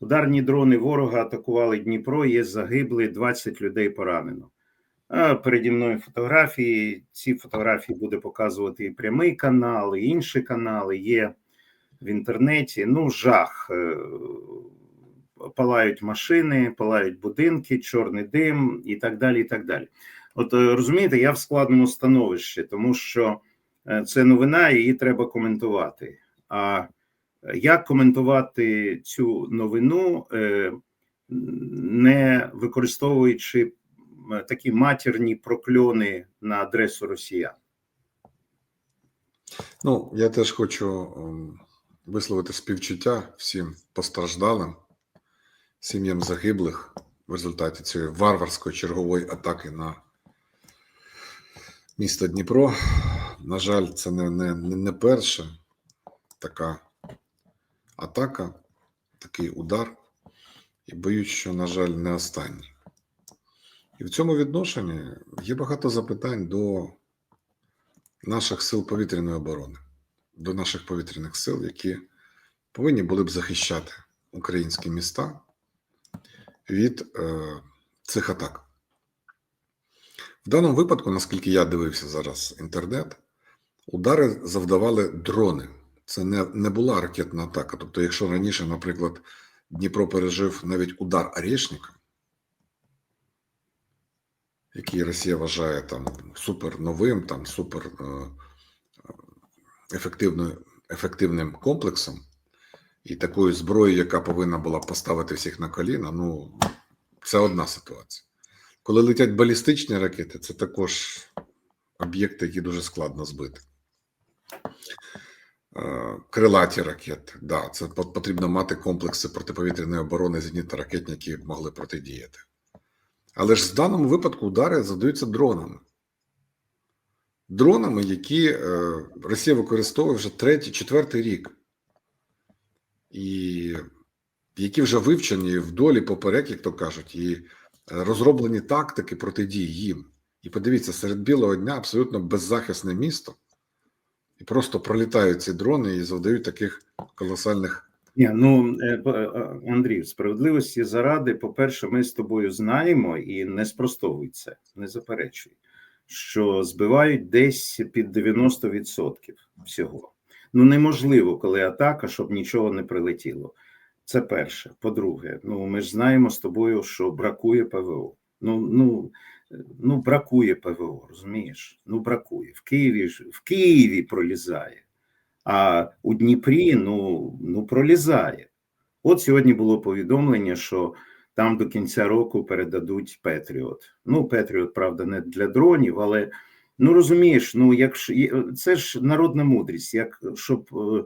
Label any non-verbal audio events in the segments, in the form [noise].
Ударні дрони ворога атакували Дніпро. Є загибли, 20 людей поранено. А переді мною фотографії. Ці фотографії буде показувати і прямий канал, і інші канали. Є в інтернеті. Ну, жах. Е, Палають машини, палають будинки, чорний дим і так далі. І так далі. От е, розумієте, я в складному становищі, тому що е, це новина, її треба коментувати. А як коментувати цю новину, е, не використовуючи такі матірні прокльони на адресу росіян? Ну, я теж хочу ем, висловити співчуття всім постраждалим, сім'ям загиблих в результаті цієї варварської чергової атаки на місто Дніпро. На жаль, це не, не не перша така атака, такий удар, і боюсь, що, на жаль, не останній. І в цьому відношенні є багато запитань до наших сил повітряної оборони, до наших повітряних сил, які повинні були б захищати українські міста від е, цих атак. В даному випадку, наскільки я дивився зараз інтернет, удари завдавали дрони. Це не, не була ракетна атака. Тобто, якщо раніше, наприклад, Дніпро пережив навіть удар Орешника, який Росія вважає там супер новим, там супер е, ефективною, ефективним комплексом, і такою зброєю, яка повинна була поставити всіх на коліна, ну це одна ситуація. Коли летять балістичні ракети, це також об'єкти, які дуже складно збити. Е, Крилаті ракети, да, це потрібно мати комплекси протиповітряної оборони зенітно-ракетні, які могли протидіяти. Але ж в даному випадку удари задаються дронами. Дронами, які е, Росія використовує вже третій, четвертий рік, і які вже вивчені вдолі поперек, як то кажуть, і е, розроблені тактики протидії їм. І подивіться, серед білого дня абсолютно беззахисне місто, і просто пролітають ці дрони і завдають таких колосальних. Ні, ну е, п- е, Андрій, справедливості заради, по-перше, ми з тобою знаємо і не спростовуй не заперечуй, що збивають десь під 90% всього. Ну неможливо, коли атака, щоб нічого не прилетіло. Це перше. По-друге, ну ми ж знаємо з тобою, що бракує ПВО. Ну, ну, ну бракує ПВО, розумієш? Ну бракує. В Києві ж в Києві пролізає. А у Дніпрі ну, ну пролізає. От сьогодні було повідомлення, що там до кінця року передадуть Петріот. Ну, Петріот, правда, не для дронів, але ну розумієш, ну якщо це ж народна мудрість. Як щоб е,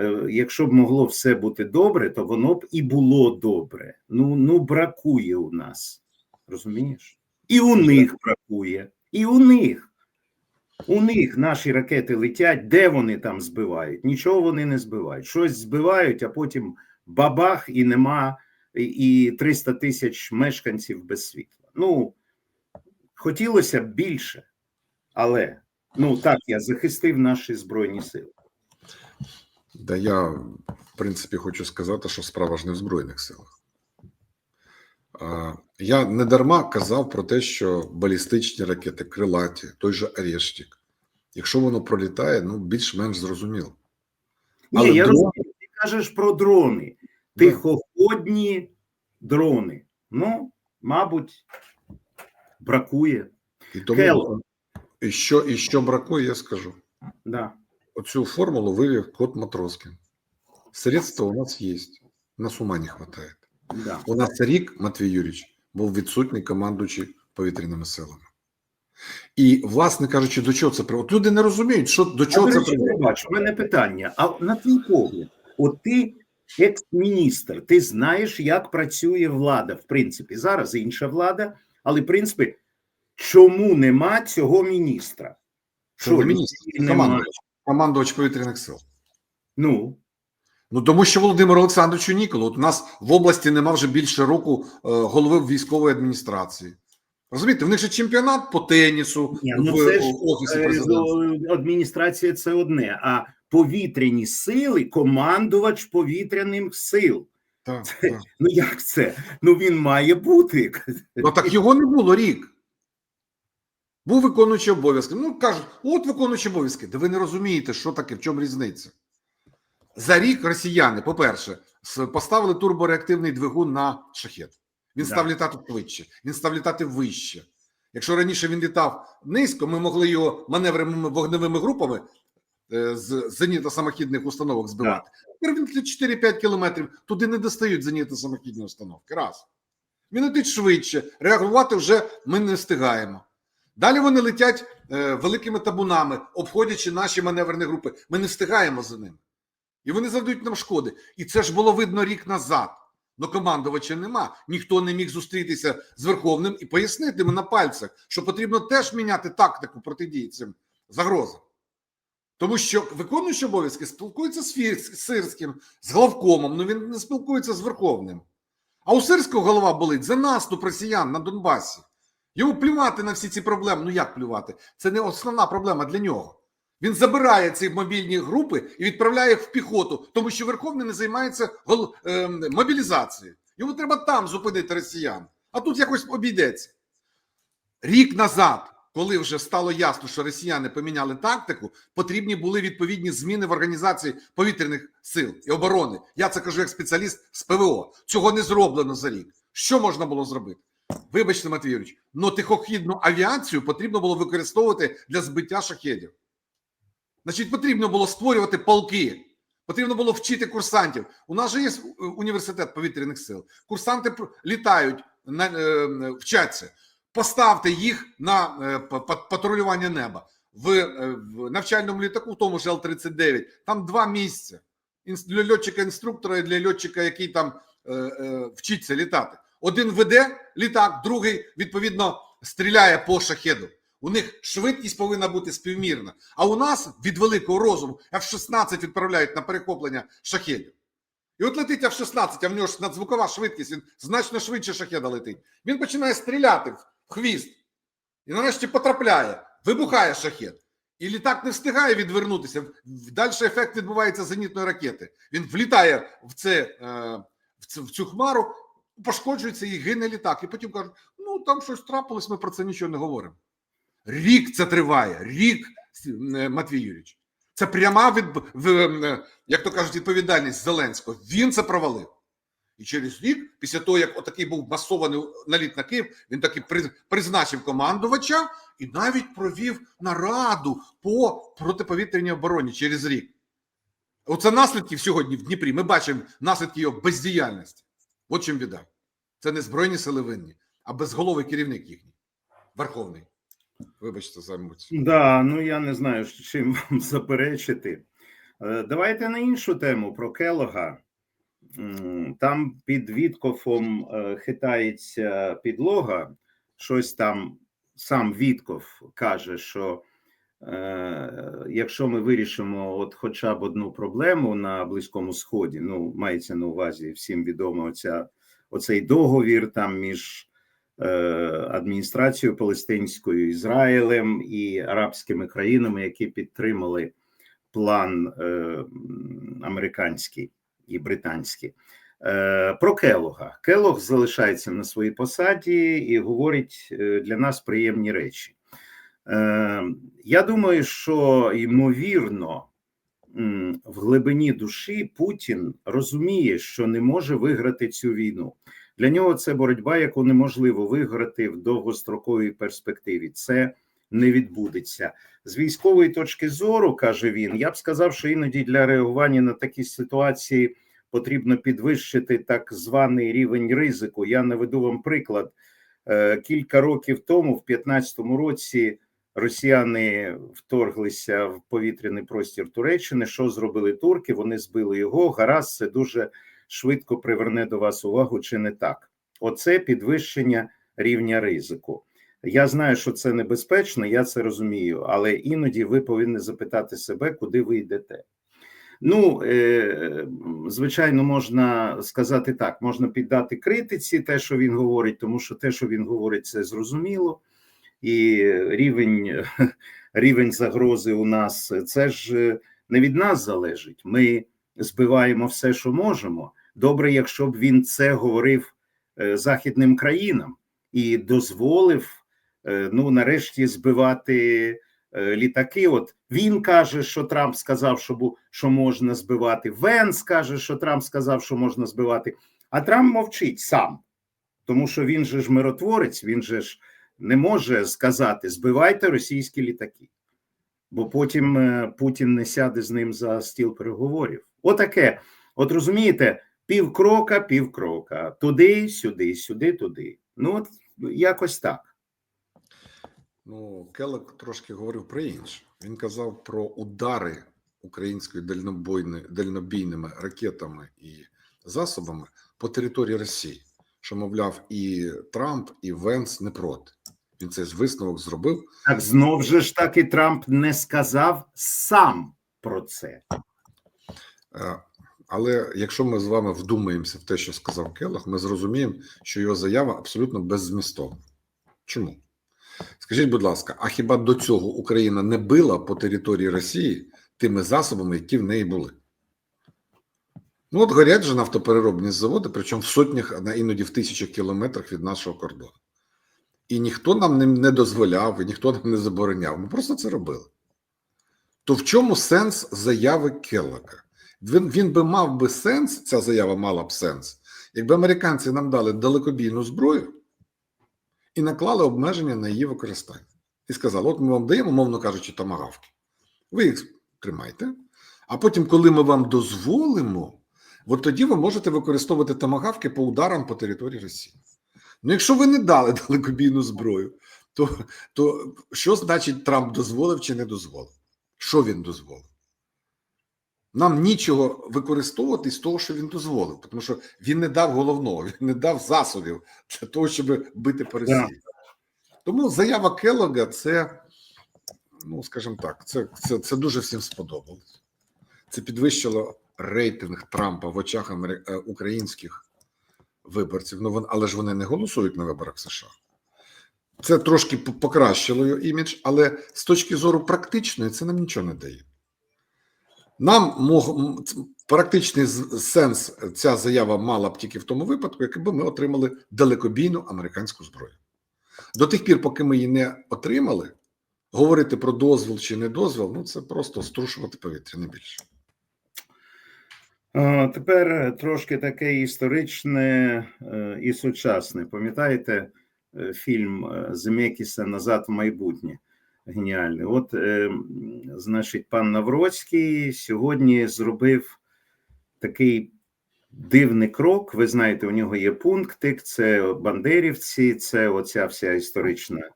е, якщо б могло все бути добре, то воно б і було добре. Ну, ну бракує у нас. Розумієш? І у них бракує, і у них. У них наші ракети летять, де вони там збивають? Нічого вони не збивають. Щось збивають, а потім бабах, і нема, і і 300 тисяч мешканців без світла. Ну, хотілося б більше, але ну так, я захистив наші збройні сили. Да я, в принципі, хочу сказати, що справа ж не в Збройних силах. Я не дарма казав про те, що балістичні ракети, крилаті, той же Орешник, якщо воно пролітає, ну більш-менш зрозуміло. Ні, Але я дрон- розумію, ти кажеш про дрони, тихоходні дрони. Ну, мабуть, бракує. І тому і що, і що бракує, я скажу. Да. Оцю формулу вивів кот Матроскін. Средства у нас є, нас ума не хватает. Да. У нас рік, Матвій Юрійович, був відсутній командуючий повітряними силами. І, власне кажучи, до чого це приводить? Люди не розуміють, що до чого до це приводить. у мене питання. А на твій погляд, от ти екс-міністр, ти знаєш, як працює влада, в принципі, зараз інша влада, але в принципі, чому нема цього міністра? Не міністр, командувач, командувач повітряних сил. Ну, Ну тому що Володимиру Олександровичу Ніколу, от у нас в області нема вже більше року е, голови військової адміністрації. Розумієте, в них же чемпіонат по тенісу Ні, ну в це ж, е, офісі е, президента. адміністрація це одне, а повітряні сили командувач повітряних сил. Так, Це- так. Ну як це? Ну він має бути. Ну так його не було рік. Був виконуючий обов'язки. Ну кажуть, от виконуючий обов'язки. Да ви не розумієте, що таке, в чому різниця. За рік росіяни, по-перше, поставили турбореактивний двигун на шахет. Він Да. став літати швидше, він став літати вище. Якщо раніше він літав низько, ми могли його маневреними вогневими групами е, з зенітно-самохідних установок збивати. Тепер він 4-5 кілометрів, туди не достають зенітно-самохідні установки. Раз. Він летить швидше, реагувати вже ми не встигаємо. Далі вони летять е, великими табунами, обходячи наші маневрені групи. Ми не встигаємо за ними. І вони завдають нам шкоди. І це ж було видно рік назад. Но командувача нема. Ніхто не міг зустрітися з Верховним і пояснити на пальцях, що потрібно теж міняти тактику протидії цим загрозам. Тому що виконуючий обов'язки спілкується з Сирським, з главкомом, ну він не спілкується з Верховним. А у Сирського голова болить за наступ росіян на Донбасі. Йому плювати на всі ці проблеми. Ну як плювати? Це не основна проблема для нього. Він забирає ці мобільні групи і відправляє їх в піхоту, тому що Верховний не займається ем, мобілізацією. Йому треба там зупинити росіян, а тут якось обійдеться. Рік назад, коли вже стало ясно, що росіяни поміняли тактику, потрібні були відповідні зміни в організації повітряних сил і оборони. Я це кажу як спеціаліст з ПВО. Цього не зроблено за рік. Що можна було зробити? Вибачте, Матвій Юрійович, но тихохідну авіацію потрібно було використовувати для збиття шахедів. Значить, потрібно було створювати полки, потрібно було вчити курсантів. У нас же є е, університет повітряних сил. Курсанти літають, е, вчаться. Поставте їх на е, па- па- патрулювання неба. В, навчальному літаку, в тому ж Л-39, там два місця. Для льотчика-інструктора і для льотчика, який там вчиться літати. Один веде літак, другий, відповідно, стріляє по шахеду. У них швидкість повинна бути співмірна. А у нас від великого розуму F-16 відправляють на перехоплення шахедів. І от летить F-16, а в нього ж надзвукова швидкість, він значно швидше шахеда летить. Він починає стріляти в хвіст. І нарешті потрапляє, вибухає шахет. І літак не встигає відвернутися. Далі ефект відбувається зенітної ракети. Він влітає в, це, е, в цю хмару, пошкоджується і гине літак. І потім кажуть: ну там щось трапилось, ми про це нічого не говоримо. Рік це триває. Рік, е, Матвій Юрійович. Це пряма від, е, як то кажуть, відповідальність Зеленського. Він це провалив. І через рік, після того, як отакий був масований наліт на Київ, він таки призначив командувача і навіть провів нараду по протиповітряній обороні через рік. Оце наслідки сьогодні в Дніпрі. Ми бачимо наслідки його бездіяльності. От чим біда. Це не Збройні сили винні, а безголовий керівник їхній. Верховний. Вибачте за емоції. Да, ну я не знаю, чим вам заперечити. Е, Давайте на іншу тему про Келога. Там під Віткофом е, хитається підлога. Щось там сам Вітков каже, що е, якщо ми вирішимо от хоча б одну проблему на Близькому Сході, ну мається на увазі всім відомо оця, оцей договір там між адміністрацією Палестинською Ізраїлем і арабськими країнами, які підтримали план е, американський і британський. Е, Про Келога. Келог залишається на своїй посаді і говорить е, для нас приємні речі. Е, Я думаю, що ймовірно, в глибині душі Путін розуміє, що не може виграти цю війну. Для нього це боротьба, яку неможливо виграти в довгостроковій перспективі. Це не відбудеться з військової точки зору, каже він. Я б сказав, що іноді для реагування на такі ситуації потрібно підвищити так званий рівень ризику. Я наведу вам приклад. Е, Кілька років тому, в 2015 році, росіяни вторглися в повітряний простір Туреччини. Що зробили турки? Вони збили його. Гаразд, це дуже швидко приверне до вас увагу, чи не так? Оце підвищення рівня ризику. Я знаю, що це небезпечно, я це розумію, але іноді ви повинні запитати себе, куди ви йдете. Ну, е, звичайно, можна сказати так: можна піддати критиці, те, що він говорить, тому що те, що він говорить, це зрозуміло, і рівень, [laughs] рівень загрози у нас це ж не від нас залежить. Ми збиваємо все, що можемо. добре, якщо б він це говорив е, західним країнам і дозволив е, ну нарешті збивати е, літаки. От він каже, що Трамп сказав, що бу- що можна збивати. Венс каже, що Трамп сказав, що можна збивати. А Трамп мовчить сам, тому що він же ж миротворець, він же ж не може сказати збивайте російські літаки, бо потім Путін не сяде з ним за стіл переговорів. Отаке. От розумієте, півкрока, півкрока, туди, сюди, сюди, туди. Ну от якось так. Ну, Келек трошки говорив про інше. Він казав про удари української дальнобійними ракетами і засобами по території Росії, що, мовляв, і Трамп, і Венс не проти. Він цей висновок зробив. Так знов же ж таки Трамп не сказав сам про це. Е, Але якщо ми з вами вдумаємося в те, що сказав Келах, ми зрозуміємо, що його заява абсолютно беззмістовна. Чому? Скажіть, будь ласка, а хіба до цього Україна не била по території Росії тими засобами, які в неї були? Ну, от горять же нафтопереробні заводи, причому в сотнях, а іноді в тисячах кілометрах від нашого кордону. І ніхто нам не, не дозволяв, і ніхто нам не забороняв. Ми просто це робили. То в чому сенс заяви Келлака? Він, він би мав би сенс, ця заява мала б сенс, якби американці нам дали далекобійну зброю і наклали обмеження на її використання. І сказали: от ми вам даємо, мовно кажучи, тамагавки. Ви їх тримайте. А потім, коли ми вам дозволимо, от тоді ви можете використовувати тамагавки по ударам по території Росії. Ну, якщо ви не дали [laughs] далекобійну зброю, то, то що значить Трамп дозволив чи не дозволив? Що він дозволив? Нам нічого використовувати з того, що він дозволив, тому що він не дав головного, він не дав засобів для того, щоб бити по Росії. Тому заява Келлога це, ну скажімо так, це, це, це дуже всім сподобалось. Це підвищило рейтинг Трампа в очах е, українських виборців. Ну, вон, але ж вони не голосують на виборах США. Це трошки покращило його імідж, але з точки зору практичної це нам нічого не дає. Нам мог практичний сенс ця заява мала б тільки в тому випадку, якби ми отримали далекобійну американську зброю. До тих пір, поки ми її не отримали, говорити про дозвіл чи не дозвіл, ну це просто струшувати повітря, не більше. Тепер е, трошки таке історичне е, і сучасне. Пам'ятаєте е, фільм Земекіса Назад в майбутнє? Геніальний. От, е, значить, пан Навроцький сьогодні зробив такий дивний крок. Ви знаєте, у нього є пунктик: це бандерівці, це оця вся історична,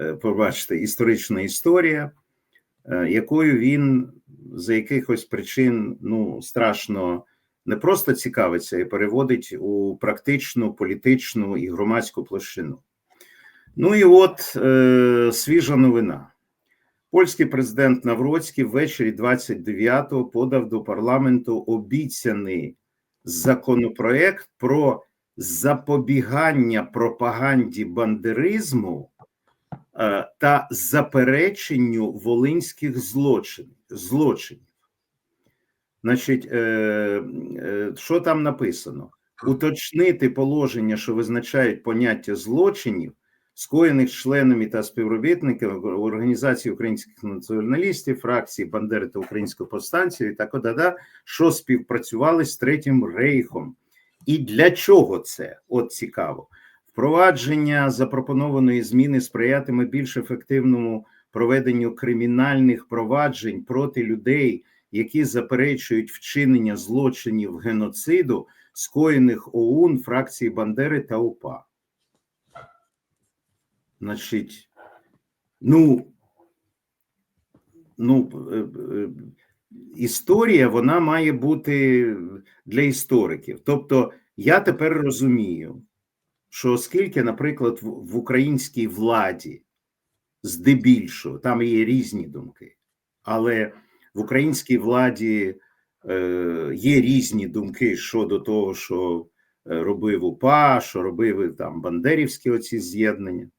е, побачите, історична історія, е, якою він за якихось причин ну страшно не просто цікавиться і переводить у практичну політичну і громадську площину. Ну і от е, свіжа новина. Польський президент Навроцький ввечері 29-го подав до парламенту обіцяний законопроект про запобігання пропаганді бандеризму е, та запереченню волинських злочинів. злочинів. Значить, е, е, що там написано? Уточнити положення, що визначають поняття злочинів, скоєних членами та співробітниками організації українських націоналістів, фракції Бандери та Української повстанців і так далі, що співпрацювали з Третім Рейхом. І для чого це? От цікаво. Впровадження запропонованої зміни сприятиме більш ефективному проведенню кримінальних проваджень проти людей, які заперечують вчинення злочинів геноциду, скоєних ОУН, фракції Бандери та УПА. Значить, ну, ну, е, е, історія вона має бути для істориків. Тобто, я тепер розумію, що оскільки, наприклад, в, українській владі здебільшого там є різні думки, але в українській владі е, є різні думки щодо того, що е, робив УПА, що робили там бандерівські оці з'єднання,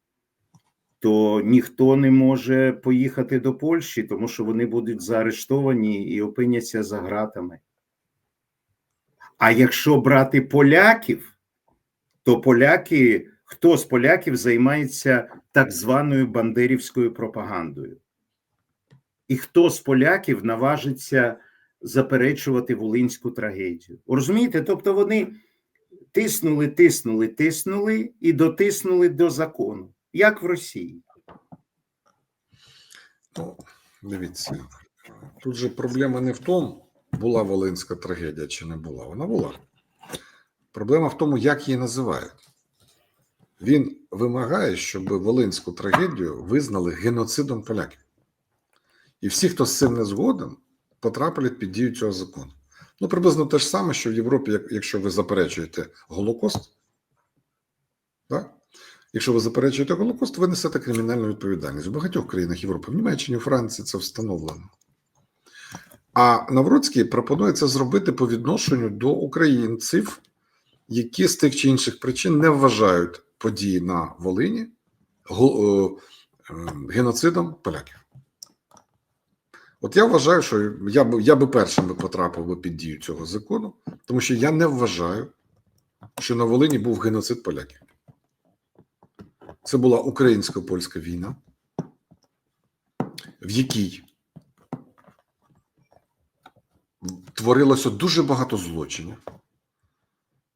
то ніхто не може поїхати до Польщі, тому що вони будуть заарештовані і опиняться за ґратами. А якщо брати поляків, то поляки, хто з поляків займається так званою бандерівською пропагандою? І хто з поляків наважиться заперечувати волинську трагедію? Розумієте? Тобто вони тиснули, тиснули, тиснули і дотиснули до закону, як в Росії. Ну, дивіться, тут же проблема не в тому, була Волинська трагедія чи не була. Вона була. Проблема в тому, як її називають. Він вимагає, щоб Волинську трагедію визнали геноцидом поляків. І всі, хто з цим не згоден, потрапили під дію цього закону. Ну, приблизно те ж саме, що в Європі, якщо ви заперечуєте Голокост, так? Якщо ви заперечуєте Голокост, ви несете кримінальну відповідальність. В багатьох країнах Європи, в Німеччині, у Франції це встановлено. А Навроцький пропонує це зробити по відношенню до українців, які з тих чи інших причин не вважають події на Волині е, е, геноцидом поляків. От я вважаю, що я би, я би першим потрапив би під дію цього закону, тому що я не вважаю, що на Волині був геноцид поляків. Це була українсько-польська війна, в якій творилося дуже багато злочинів.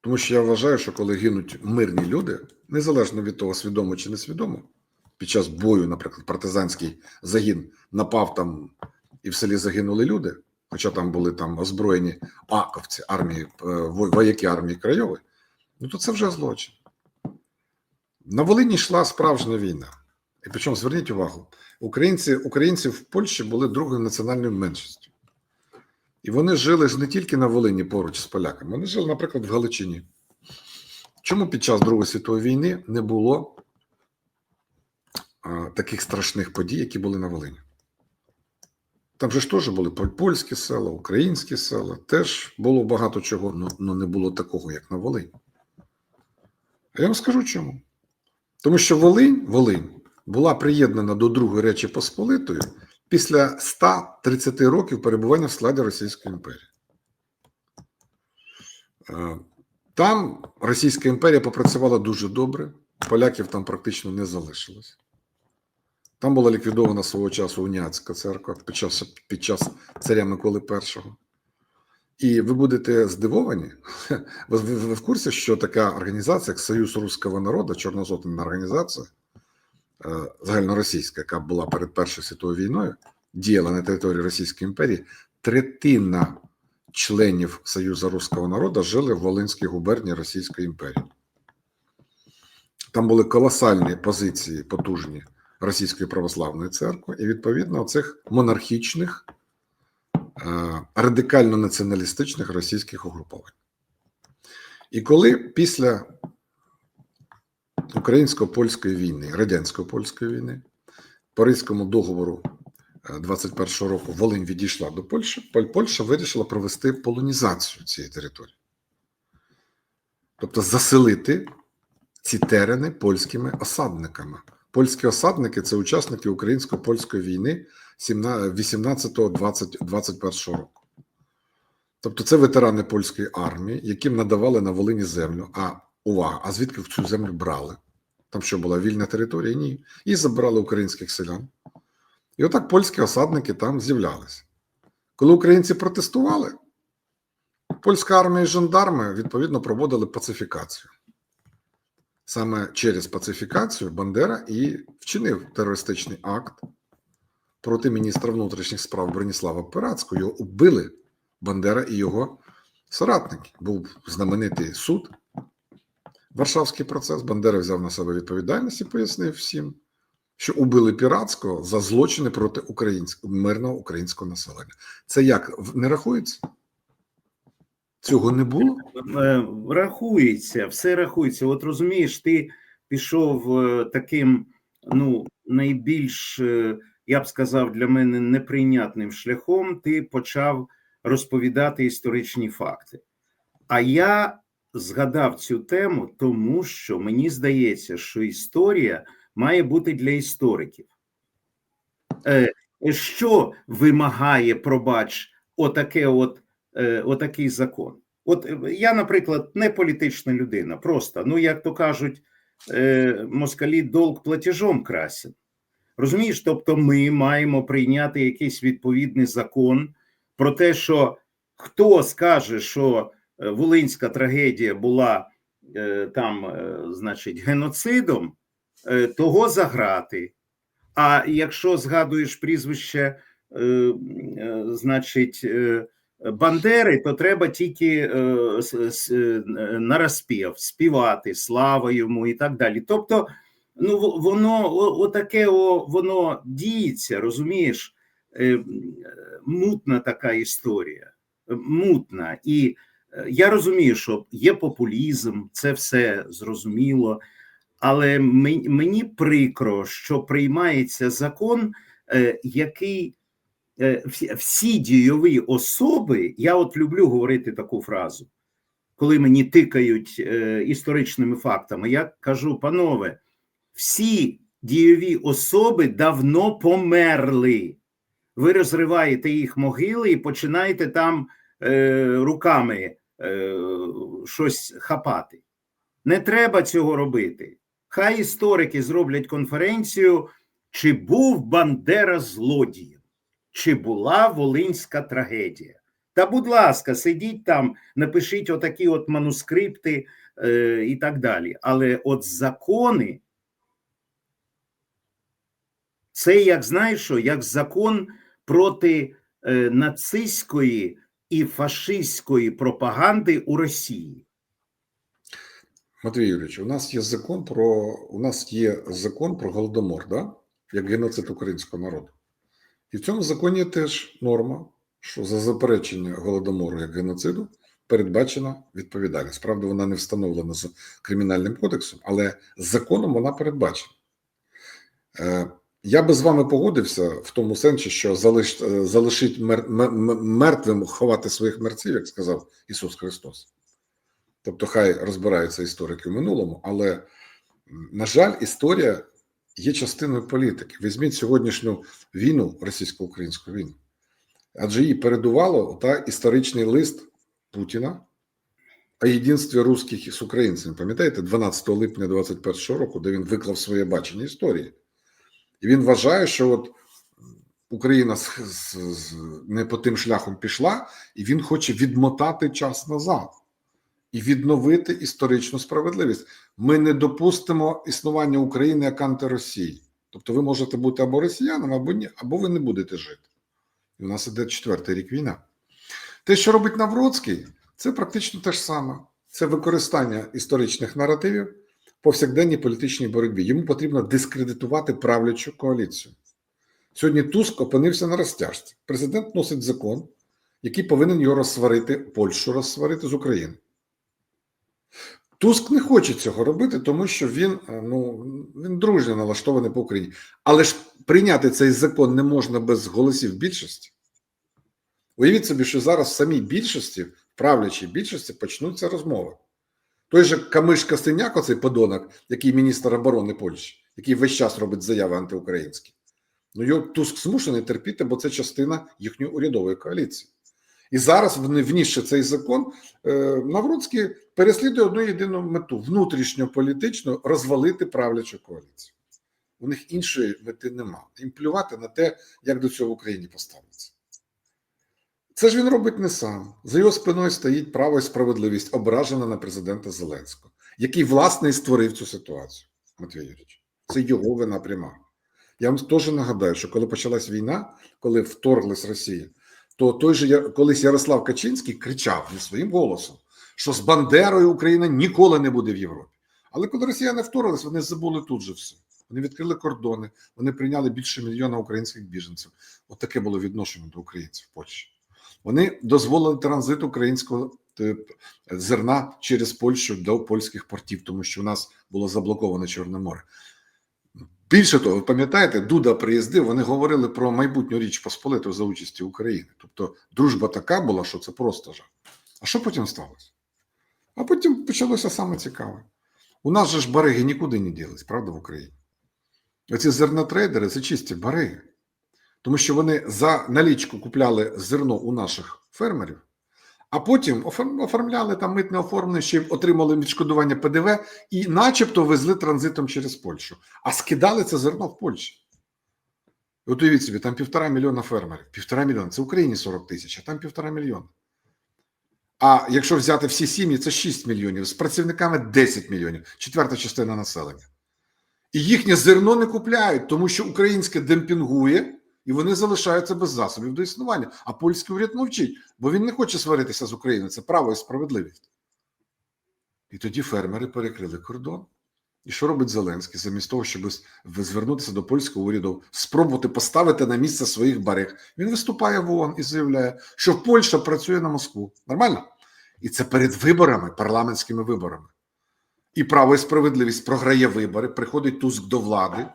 Тому що я вважаю, що коли гинуть мирні люди, незалежно від того, свідомо чи несвідомо, під час бою, наприклад, партизанський загін напав там і в селі загинули люди, хоча там були там озброєні аковці армії, е, вояки армії Крайової, ну то це вже злочин. На Волині йшла справжня війна. І причому зверніть увагу, українці, українці в Польщі були другою національною меншістю. І вони жили ж не тільки на Волині поруч з поляками, вони жили, наприклад, в Галичині. Чому під час Другої світової війни не було а, таких страшних подій, які були на Волині? Там же ж теж були польські села, українські села, теж було багато чого, але не було такого, як на Волині. А я вам скажу чому. Тому що Волинь, Волинь була приєднана до Другої Речі Посполитої після 130 років перебування в складі Російської імперії. Е, Там Російська імперія попрацювала дуже добре, поляків там практично не залишилось. Там була ліквідована свого часу уніатська церква під час, під час царя Миколи І. І ви будете здивовані, [laughs] ви, ви, ви в курсі, що така організація, як Союз Руського народу, чорнозотна організація, е, загальноросійська, яка була перед Першою світовою війною, діяла на території Російської імперії, третина членів Союзу Руського народу жили в Волинській губернії Російської імперії. Там були колосальні позиції, потужні Російської православної церкви, і відповідно цих монархічних е, радикально-націоналістичних російських угруповань. І коли після українсько-польської війни, радянсько-польської війни, Паризькому договору е, 21-го року Волинь відійшла до Польщі, Польща вирішила провести полонізацію цієї території. Тобто заселити ці терени польськими осадниками. Польські осадники це учасники українсько-польської війни 18-21 року. Тобто це ветерани польської армії, яким надавали на Волині землю. А увага, а звідки в цю землю брали? Там що була вільна територія? Ні. І забрали українських селян. І отак польські осадники там з'являлися. Коли українці протестували, польська армія і жандарми відповідно проводили пацифікацію. Саме через пацифікацію Бандера і вчинив терористичний акт проти міністра внутрішніх справ Броніслава Пирацького. Його убили Бандера і його соратники. Був знаменитий суд, Варшавський процес. Бандера взяв на себе відповідальність і пояснив всім, що убили Піратського за злочини проти українського мирного українського населення. Це як не рахується? Цього не було? Е, Рахується, все рахується. От розумієш, ти пішов е, таким, ну, найбільш, е, я б сказав, для мене неприйнятним шляхом. Ти почав розповідати історичні факти. А я згадав цю тему, тому що мені здається, що історія має бути для істориків. Е, Що вимагає, пробач, отаке от, е, отакий закон? От е, я, наприклад, не політична людина, просто, ну як то кажуть, москалі долг платежом красять. Розумієш, тобто ми маємо прийняти якийсь відповідний закон про те, що хто скаже, що е, Волинська трагедія була е, там, е, значить, геноцидом, того заграти. А якщо згадуєш прізвище, значить, Бандери, то треба тільки с- нараспів, співати, слава йому і так далі. Тобто, ну воно отаке о, воно діється, розумієш? Е, е, Мутна така історія, е, мутна. І я розумію, що є популізм, це все зрозуміло. Але мені прикро, що приймається закон, який всі- дійові особи, я от люблю говорити таку фразу, коли мені тикають історичними фактами, я кажу, панове, всі дійові особи давно померли. Ви розриваєте їх могили і починаєте там е, руками е, щось хапати. Не треба цього робити. Хай історики зроблять конференцію, чи був Бандера злодієм, чи була Волинська трагедія. Та, будь ласка, сидіть там, напишіть отакі от манускрипти е, і так далі. Але от закони, це як знаєш що, як закон проти е, нацистської і фашистської пропаганди у Росії. Матвій Юрійович, у нас є закон про у нас є закон про голодомор, да? як геноцид українського народу. І в цьому законі теж норма, що за заперечення голодомору як геноциду передбачена відповідальність. Правда, вона не встановлена з кримінальним кодексом, але законом вона передбачена. Я би з вами погодився в тому сенсі, що залиш, е, залишить мер, мертвим ховати своїх мерців, як сказав Ісус Христос. Тобто, хай розбираються історики в минулому, але, на жаль, історія є частиною політики. Візьміть сьогоднішню війну, російсько-українську війну, адже її передувало та історичний лист Путіна о єдинстві русських з українцями. Пам'ятаєте, 12 липня 21 року, де він виклав своє бачення історії. І він вважає, що от Україна з, з, з, не по тим шляхом пішла, і він хоче відмотати час назад і відновити історичну справедливість. Ми не допустимо існування України як антиросії. Тобто, ви можете бути або росіянами, або ні, або ви не будете жити. І у нас іде четвертий рік війна. Те, що робить Навроцький, це практично те ж саме. Це використання історичних наративів повсякденній політичній боротьбі. Йому потрібно дискредитувати правлячу коаліцію. Сьогодні Туск опинився на розтяжці. Президент носить закон, який повинен його розсварити, Польщу розсварити з України. Туск не хоче цього робити, тому що він е, ну він дружньо налаштований по Україні. Але ж прийняти цей закон не можна без голосів більшості. Уявіть собі, що зараз в самій більшості, правлячій більшості, почнуться розмови. Той же Камиш Костеняк, оцей подонок, який міністр оборони Польщі, який весь час робить заяви антиукраїнські. Ну його Туск змушений терпіти, бо це частина їхньої урядової коаліції. І зараз, внісши цей закон, е, Навроцький переслідує одну єдину мету внутрішньополітично розвалити правлячу коаліцію. У них іншої мети нема. Їм плювати на те, як до цього в Україні поставиться. Це ж він робить не сам. За його спиною стоїть право і справедливість, ображена на президента Зеленського, який, власне, і створив цю ситуацію. Матвій Юрійович. Це його вина пряма. Я вам теж нагадаю, що коли почалась війна, коли вторглась Росія, то той же колись Ярослав Качинський кричав не своїм голосом, що з Бандерою Україна ніколи не буде в Європі. Але коли росіяни вторглись, вони забули тут же все. Вони відкрили кордони, вони прийняли більше мільйона українських біженців. От таке було відношення до українців в Польщі. Вони дозволили транзит українського е, зерна через Польщу до польських портів, тому що у нас було заблоковане Чорне море. Більше того, ви пам'ятаєте, Дуда приїздив, вони говорили про майбутню річ Посполиту за участі України. Тобто дружба така була, що це просто жах. А що потім сталося? А потім почалося саме цікаве. У нас же ж бариги нікуди не ділись, правда, в Україні? Оці зернотрейдери це чисті бариги. Тому що вони за налічку купляли зерно у наших фермерів, А потім оформ- оформляли там митне оформлення, ще отримали відшкодування ПДВ і, начебто, везли транзитом через Польщу, а скидали це зерно в Польщі. От уявіть собі, там півтора мільйона фермерів. Півтора мільйона. Це в Україні 40 тисяч, а там півтора мільйона. А якщо взяти всі сім'ї, це 6 мільйонів, з працівниками 10 мільйонів, четверта частина населення. І їхнє зерно не купляють, тому що українське демпінгує, і вони залишаються без засобів до існування. А польський уряд мовчить, бо він не хоче сваритися з Україною. Це право і справедливість. І тоді фермери перекрили кордон. І що робить Зеленський, замість того, щоб звернутися до польського уряду, спробувати поставити на місце своїх бариг? Він виступає в ООН і заявляє, що Польща працює на Москву. Нормально? І це перед виборами, парламентськими виборами. І право і справедливість програє вибори, приходить Туск до влади,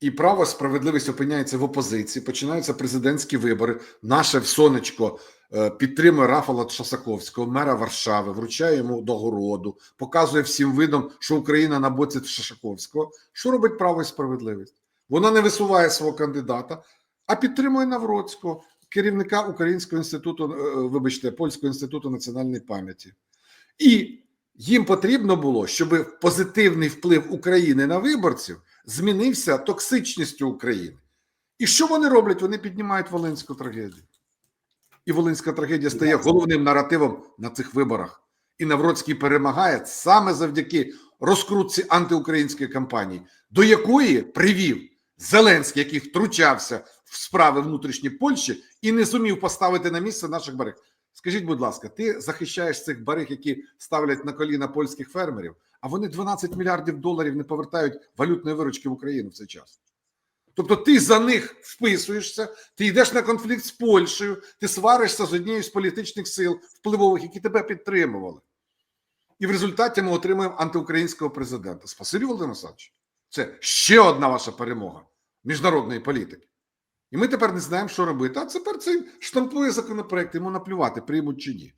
і право справедливість опиняється в опозиції. Починаються президентські вибори. Наше сонечко е, підтримує Рафала Шосаковського, мера Варшави, вручає йому догороду, показує всім видом, що Україна на боці Шосаковського. Що робить право і справедливість? Вона не висуває свого кандидата, а підтримує Навроцького, керівника Українського інституту, е, вибачте, Польського інституту національної пам'яті. І їм потрібно було, щоб позитивний вплив України на виборців змінився токсичністю України. І що вони роблять? Вони піднімають Волинську трагедію. І Волинська трагедія стає головним наративом на цих виборах. І Навроцький перемагає саме завдяки розкрутці антиукраїнської кампанії, до якої привів Зеленський, який втручався в справи внутрішні Польщі і не зумів поставити на місце наших бариг. Скажіть, будь ласка, ти захищаєш цих бариг, які ставлять на коліна польських фермерів, а вони 12 мільярдів доларів не повертають валютної виручки в Україну в цей час. Тобто ти за них вписуєшся, ти йдеш на конфлікт з Польщею, ти сваришся з однією з політичних сил впливових, які тебе підтримували. І в результаті ми отримуємо антиукраїнського президента. Спасибі, Володимир Олександрович. Це ще одна ваша перемога міжнародної політики. І ми тепер не знаємо, що робити. А тепер цей штампує законопроект, йому наплювати, приймуть чи ні.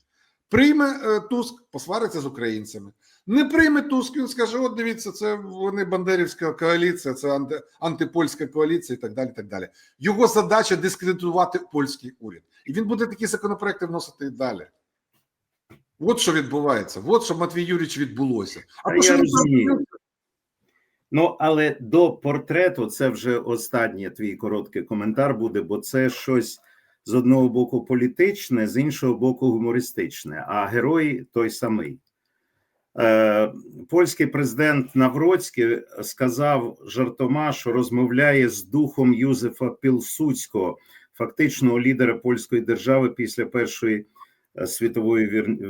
Прийме е, Туск, посвариться з українцями. Не прийме Туск, він скаже: от дивіться, це вони Бандерівська коаліція, це анти, антипольська коаліція і так далі. так далі. Його задача дискредитувати польський уряд. І він буде такі законопроекти вносити і далі. От що відбувається, от що Матвій Юрійович відбулося. А то, що він Ну, але до портрету це вже останній твій короткий коментар буде, бо це щось з одного боку політичне, з іншого боку, гумористичне, а герой той самий. Е, польський президент Навроцький сказав жартома, що розмовляє з духом Юзефа Пілсуцького, фактичного лідера польської держави після Першої е, світової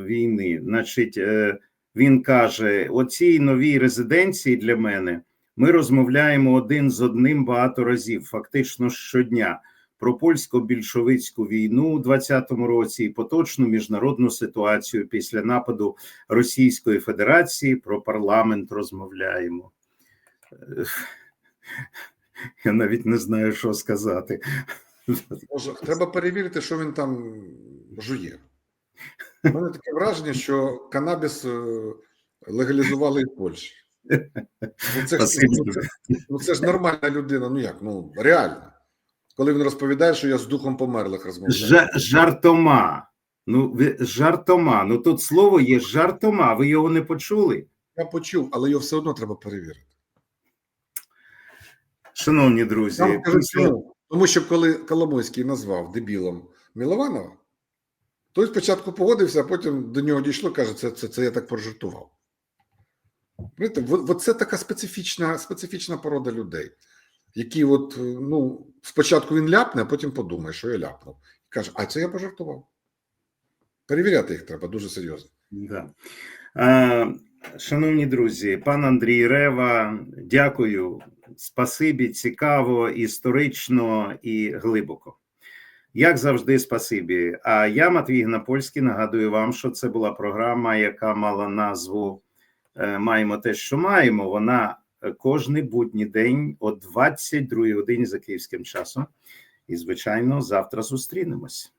війни. Значить, е, він каже: оцій новій резиденції для мене ми розмовляємо один з одним багато разів, фактично щодня, про польсько-більшовицьку війну у 20-му році і поточну міжнародну ситуацію після нападу Російської Федерації. Про парламент розмовляємо. Я навіть не знаю, що сказати. Може, треба перевірити, що він там жує. У мене таке враження, що канабіс е, легалізували і в Польщі. Ну це, ж, ну, це, ну, це ж нормальна людина. Ну як? Ну реально. Коли він розповідає, що я з духом померлих розмовляю. Жартома. Ну, ви жартома. Ну тут слово є жартома. Ви його не почули? Я почув, але його все одно треба перевірити. Шановні друзі, Я кажу, чому? Тому що коли Коломойський назвав дебілом Мілованова, той спочатку погодився, а потім до нього дійшло, каже, це, це, це я так пожартував. Знаєте, от, це така специфічна, специфічна порода людей, які от, е, ну, спочатку він ляпне, а потім подумає, що я ляпнув. І каже, а це я пожартував. Перевіряти їх треба дуже серйозно. Да. Е, Шановні друзі, пан Андрій Рева, дякую. Спасибі, цікаво, історично і глибоко. Як завжди, спасибі. А я, Матвій Гнапольський, нагадую вам, що це була програма, яка мала назву Маємо те, що маємо. Вона е, кожний будній день о 22 годині за київським часом. І, звичайно, завтра зустрінемось.